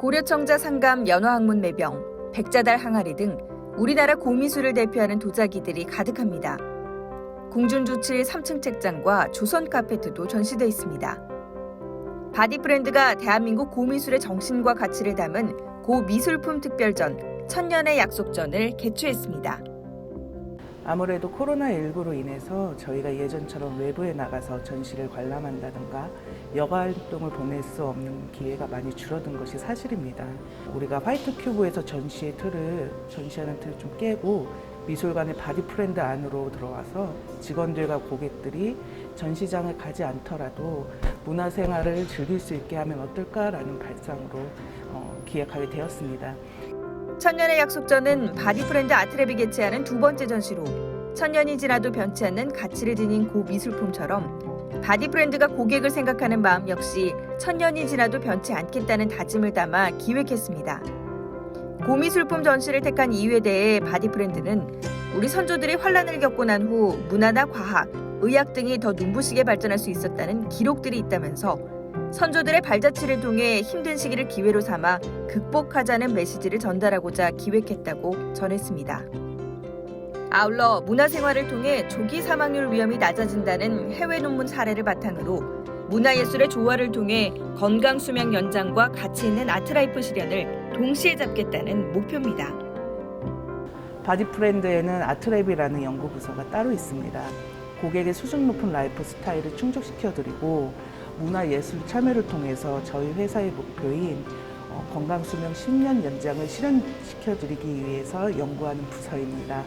고려청자 상감 연화학문 매병, 백자달 항아리 등 우리나라 고미술을 대표하는 도자기들이 가득합니다. 공준주칠 3층 책장과 조선 카페트도 전시돼 있습니다. 바디 브랜드가 대한민국 고미술의 정신과 가치를 담은 고미술품 특별전 천년의 약속전을 개최했습니다. 아무래도 코로나19로 인해서 저희가 예전처럼 외부에 나가서 전시를 관람한다든가 여가 활동을 보낼 수 없는 기회가 많이 줄어든 것이 사실입니다. 우리가 화이트 큐브에서 전시의 틀을 전시하는 틀을 좀 깨고 미술관의 바디 프렌드 안으로 들어와서 직원들과 고객들이 전시장을 가지 않더라도 문화생활을 즐길 수 있게 하면 어떨까라는 발상으로 어, 기획하게 되었습니다. 천년의 약속전은 바디 브랜드 아트랩이 개최하는 두 번째 전시로 천년이 지나도 변치 않는 가치를 지닌 고미술품처럼 바디 브랜드가 고객을 생각하는 마음 역시 천년이 지나도 변치 않겠다는 다짐을 담아 기획했습니다. 고미술품 전시를 택한 이유에 대해 바디 브랜드는 우리 선조들이 환란을 겪고 난 후 문화나 과학, 의학 등이 더 눈부시게 발전할 수 있었다는 기록들이 있다면서 선조들의 발자취를 통해 힘든 시기를 기회로 삼아 극복하자는 메시지를 전달하고자 기획했다고 전했습니다. 아울러 문화생활을 통해 조기 사망률 위험이 낮아진다는 해외 논문 사례를 바탕으로 문화예술의 조화를 통해 건강 수명 연장과 가치 있는 아트라이프 실현을 동시에 잡겠다는 목표입니다. 바디 프렌드에는 아트랩이라는 연구 부서가 따로 있습니다. 고객의 수준 높은 라이프 스타일을 충족시켜드리고 문화예술 참여를 통해서 저희 회사의 목표인 어, 건강수명 10년 연장을 실현시켜드리기 위해서 연구하는 부서입니다.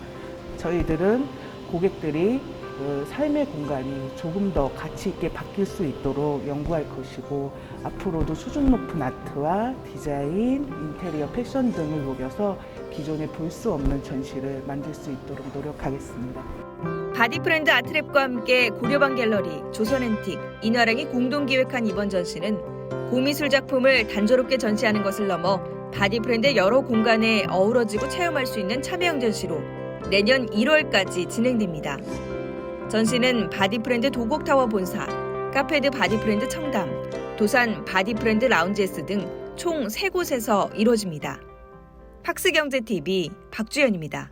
저희들은 고객들이 그 삶의 공간이 조금 더 가치 있게 바뀔 수 있도록 연구할 것이고 앞으로도 수준 높은 아트와 디자인, 인테리어, 패션 등을 녹여서 기존에 볼 수 없는 전시를 만들 수 있도록 노력하겠습니다. 바디 브랜드 아트랩과 함께 고려방 갤러리, 조선앤틱, 인화랑이 공동 기획한 이번 전시는 고미술 작품을 단조롭게 전시하는 것을 넘어 바디 브랜드 여러 공간에 어우러지고 체험할 수 있는 참여형 전시로 내년 1월까지 진행됩니다. 전시는 바디 브랜드 도곡타워 본사, 카페드 바디 브랜드 청담, 도산 바디 브랜드 라운지에스 등 총 3곳에서 이루어집니다. 팍스경제TV 박주연입니다.